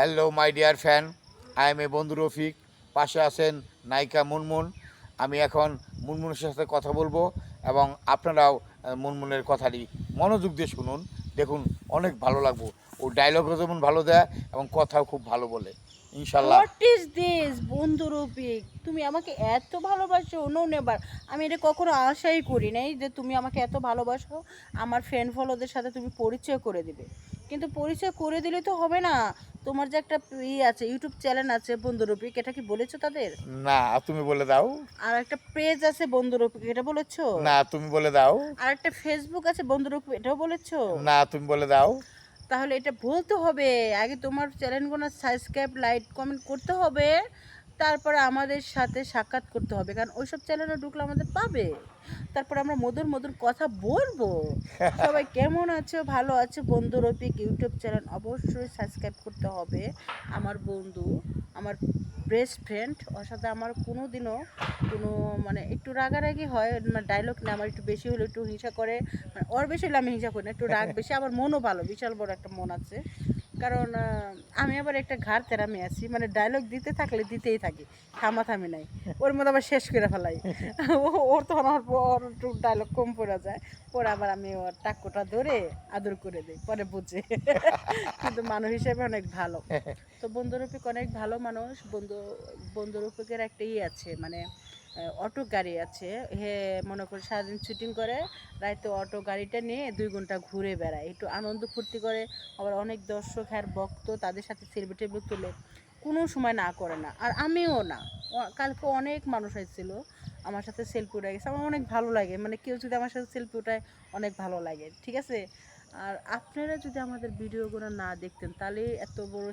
Hello my dear fan I am a বন্ধু রফিক পাশে আছেন নায়িকা মুনমুন। আমি এখন মুনমুনের সাথে কথা বলব এবং আপনারাও মুনমুনের কথাটি মনোযোগ দিয়ে শুনুন। দেখুন, অনেক ভালো লাগবো। ও ডায়লগও যেমন ভালো দেয় এবং কথাও খুব ভালো বলে। ইনশাল্লাহ। হোয়াট ইজ দিস বন্ধু রূপিক তুমি আমাকে এত ভালোবাসো নো নেবার আমি এটা কখনো আশাই করি নাই যে তুমি আমাকে এত ভালোবাসো আমার ফ্রেন্ড ফলোদের সাথে তুমি পরিচয় করে দিবে। কিন্তু পরিচয় করে দিলে তো হবে না। তোমার যে একটা ই আছে ইউটিউব চ্যানেল আছে বন্ধু রূপিক এটা কি বলেছ তাদের? না তুমি বলে দাও। আর একটা পেজ আছে বন্ধু রূপিক এটা বলেছ? না তুমি বলে দাও। আর একটা ফেসবুক আছে বন্ধু রূপিক এটাও বলেছ? না তুমি বলে দাও। তাহলে এটা ভুলতে হবে। আগে তোমার চ্যানেলগুলো সাবস্ক্রাইব লাইক কমেন্ট করতে হবে। তারপরে আমাদের সাথে সাক্ষাৎ করতে হবে। কারণ ওইসব চ্যানেলে ঢুকলে আমাদের পাবে। তারপরে আমরা মধুর মধুর কথা বলব। সবাই কেমন আছো? ভালো আছো? বন্ধু রফিক ইউটিউব চ্যানেল অবশ্যই সাবস্ক্রাইব করতে হবে। আমার বন্ধু আমার বেস্ট ফ্রেন্ড ওর সাথে আমার কোনো দিনও কোনো মানে একটু রাগারাগি হয় মানে ডায়লগ না আমার একটু বেশি হলে একটু হিংসা করে মানে ওর বেশি হলে আমি হিংসা করি না একটু রাগ বেশি আমার মনও ভালো বিশাল বড় একটা মন আছে। কারণ আমি আবার একটা ঘাড় তেরামে আছি মানে ডায়লগ দিতে থাকলে দিতেই থাকি, থামা থামি নাই। ওর মধ্যে আবার শেষ করে ফেলাই। ওর তখন আমার ওর একটু ডায়লগ কম পড়ে যায়। পরে আবার আমি ওর টাক্কুটা ধরে আদর করে দিই, পরে বুঝে। কিন্তু মানুষ হিসেবে অনেক ভালো। তো বন্ধুরূপিক অনেক ভালো মানুষ, বন্ধু বন্ধুরূপিকের একটা ইয়ে আছে মানে অটো গাড়ি আছে। হে, মনে করে সারাদিন শুটিং করে রাতে অটো গাড়িটা নিয়ে দুই ঘণ্টা ঘুরে বেড়ায়। একটু আনন্দ ফুর্তি করে। আবার অনেক দর্শক হ্যার ভক্ত তাদের সাথে সেলফি টেলফি তুলে কোনো সময় না করে না। আর আমিও না। কালকে অনেক মানুষ হয়েছিল আমার সাথে সেলফি উঠে গেছে। আমার অনেক ভালো লাগে। মানে কেউ যদি আমার সাথে সেলফি উঠায়, অনেক ভালো লাগে। ঠিক আছে? আর আপনারা যদি আমাদের ভিডিওগুলো না দেখতেন, তাহলে এত বড়